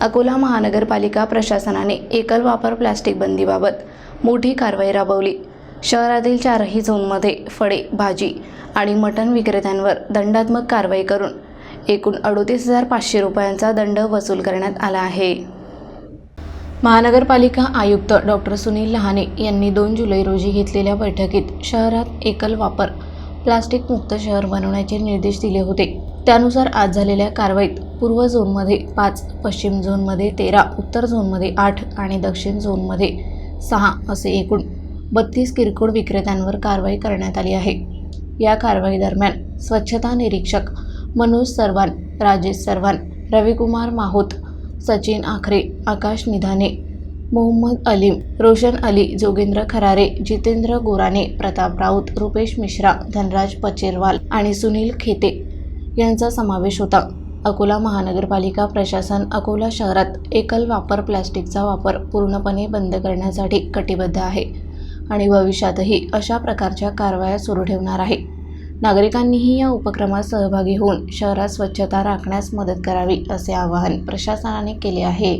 अकोला महानगरपालिका प्रशासनाने एकल वापर प्लास्टिक बंदीबाबत मोठी कारवाई राबवली. शहरातील चारही झोनमध्ये फळे भाजी आणि मटण विक्रेत्यांवर दंडात्मक कारवाई करून एकूण अडोतीस हजार पाचशे रुपयांचा दंड वसूल करण्यात आला आहे. महानगरपालिका आयुक्त डॉक्टर सुनील लहाने यांनी दोन जुलै रोजी घेतलेल्या बैठकीत शहरात एकल वापर प्लास्टिक मुक्त शहर बनवण्याचे निर्देश दिले होते. त्यानुसार आज झालेल्या कारवाईत पूर्व झोनमध्ये पाच पश्चिम झोनमध्ये तेरा उत्तर झोनमध्ये आठ आणि दक्षिण झोनमध्ये सहा असे एकूण बत्तीस किरकोळ विक्रेत्यांवर कारवाई करण्यात आली आहे. या कारवाई दरम्यान स्वच्छता निरीक्षक मनोज सर्वान राजेश सर्वान रविकुमार माहोत सचिन आखरे आकाश निधाने मोहम्मद अलीम रोशन अली जोगेंद्र खरारे जितेंद्र गोराने प्रताप राऊत रुपेश मिश्रा धनराज पचेरवाल आणि सुनील खेते यांचा समावेश होता. अकोला महानगरपालिका प्रशासन अकोला शहरात एकल वापर प्लॅस्टिकचा वापर पूर्णपणे बंद करण्यासाठी कटिबद्ध आहे आणि भविष्यातही अशा प्रकारच्या कारवाया सुरू ठेवणार आहे. नागरिकांनीही या उपक्रमात सहभागी होऊन शहरात स्वच्छता राखण्यास मदत करावी असे आवाहन प्रशासनाने केले आहे.